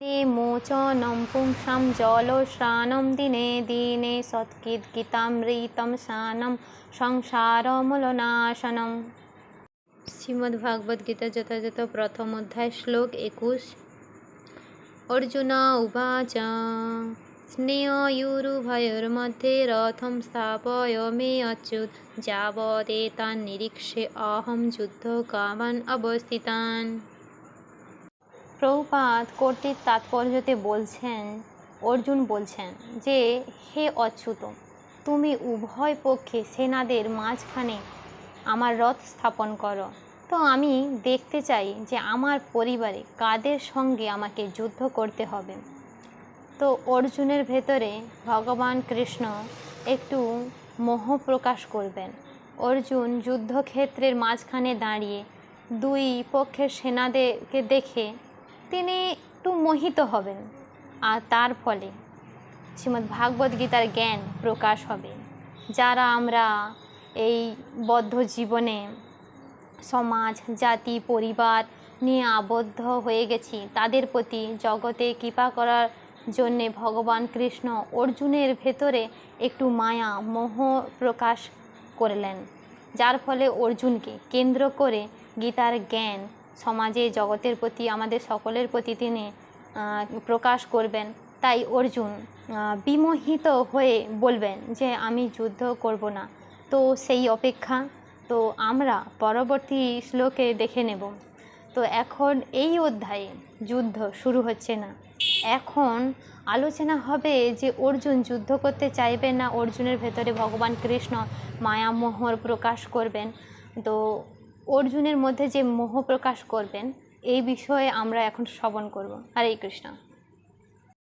ते मोचनं पुंसां जलस्नानं दिने दिने सत्किद्गीतामृतं স্নানম সংসারমূলনাশনম শ্রীমদ্ ভাগবত গীতা যথাযথ প্রথম অধ্যায় শ্লোক একুশ অর্জুন উবাচ স্নেহয়ুরুভয়োর্মধ্যে রথম স্থাপয় মে অচ্যুত যাবদেতান নিরীক্ষে অহম যুদ্ধ কামান অবস্থিতান প্রভুপাত কর্তৃক তাৎপর্যতে বলছেন, অর্জুন বলছেন যে, হে অচ্যুত, তুমি উভয় পক্ষে সেনাদের মাঝখানে আমার রথ স্থাপন করো। তো আমি দেখতে চাই যে, আমার পরিবারে কাদের সঙ্গে আমাকে যুদ্ধ করতে হবে। তো অর্জুনের ভেতরে ভগবান কৃষ্ণ একটু মোহ প্রকাশ করবেন। অর্জুন যুদ্ধক্ষেত্রের মাঝখানে দাঁড়িয়ে দুই পক্ষের সেনাদেরকে দেখে তিনি একটু মোহিত হবেন। আর তার ফলে শ্রীমদ্ ভাগবত গীতার জ্ঞান প্রকাশ হবে, যারা আমরা এই বদ্ধ জীবনে সমাজ, জাতি, পরিবার নিয়ে আবদ্ধ হয়ে গেছি, তাদের প্রতি জগতে কৃপা করার জন্যে ভগবান কৃষ্ণ অর্জুনের ভেতরে একটু মায়া, মোহ প্রকাশ করলেন। যার ফলে অর্জুনকে কেন্দ্র করে গীতার জ্ঞান সমাজে, জগতের প্রতি, আমাদের সকলের প্রতি তিনি প্রকাশ করবেন। তাই অর্জুন বিমোহিত হয়ে বলবেন যে, আমি যুদ্ধ করব না। তো সেই অপেক্ষা, তো আমরা পরবর্তী শ্লোকে দেখে নেব। তো এখন এই অধ্যায়ে যুদ্ধ শুরু হচ্ছে না। এখন আলোচনা হবে যে, অর্জুন যুদ্ধ করতে চাইবে না? অর্জুনের ভেতরে ভগবান কৃষ্ণ মায়ামোহর প্রকাশ করবেন। তো অর্জুনের মধ্যে যে মোহ প্রকাশ করবেন এই বিষয়ে আমরা এখন শ্রবণ করব। হরে কৃষ্ণ।